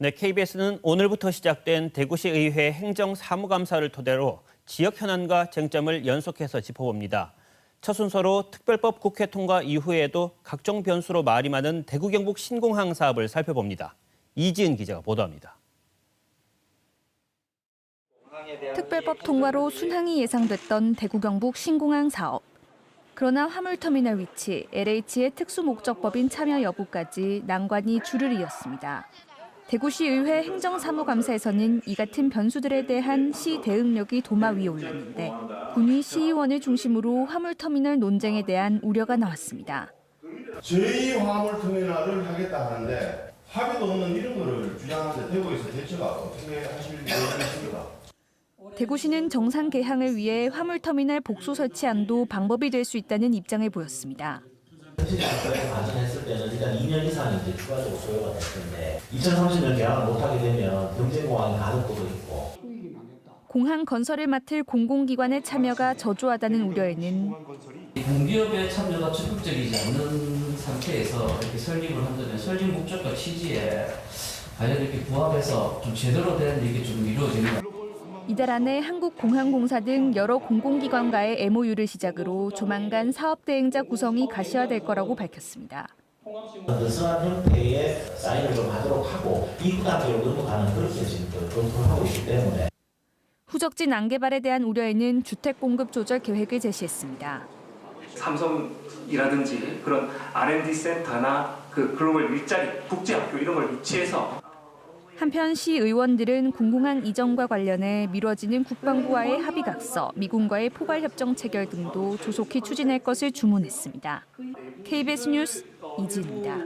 네, KBS는 오늘부터 시작된 대구시 의회 행정사무감사를 토대로 지역 현안과 쟁점을 연속해서 짚어봅니다. 첫 순서로 특별법 국회 통과 이후에도 각종 변수로 말이 많은 대구 경북 신공항 사업을 살펴봅니다. 이지은 기자가 보도합니다. 특별법 통과로 순항이 예상됐던 대구 경북 신공항 사업. 그러나 화물터미널 위치, LH의 특수 목적법인 참여 여부까지 난관이 줄을 이었습니다. 대구시의회 행정사무감사에서는 이 같은 변수들에 대한 시 대응력이 도마 위에 올랐는데 군위 시의원을 중심으로 화물터미널 논쟁에 대한 우려가 나왔습니다. 저희 화물 터미널을 하겠다 하는데 합의도 없는 이런 거를 주장하는데 대구에서 대처가 어떻게 하실 예정이십니까? 대구시는 정상 개항을 위해 화물터미널 복소 설치안도 방법이 될 수 있다는 입장을 보였습니다. 현실적으로 가정했을 때는 일단 2년 이상이 이제 추가적으로 소요가 될 텐데 2030년 개항을 못하게 되면 경쟁공항의 가능성도 있고 공항 건설을 맡을 공공기관의 참여가 저조하다는 우려에는 공기업의 참여가 적극적이지 않는 상태에서 이렇게 설립을 한다면 설립 목적과 취지에 과연 이렇게 부합해서 좀 제대로 된 이게 좀 이루어지는 이달 안에 한국공항공사 등 여러 공공기관과의 MOU를 시작으로 조만간 사업 대행자 구성이 가시화될 거라고 밝혔습니다. 느슨한 형태의 사인을 좀 하도록 하고 이후 단계로 넘어가는 그렇게 지금 또 검토를 하고 있기 때문에 후적진 안개발에 대한 우려에는 주택 공급 조절 계획을 제시했습니다. 삼성이라든지 그런 R&D 센터나 그 글로벌 일자리 국제학교 이런 걸 유치해서 한편 시 의원들은 군공항 이전과 관련해 미뤄지는 국방부와의 합의각서, 미군과의 포괄협정 체결 등도 조속히 추진할 것을 주문했습니다. KBS 뉴스 이진입니다.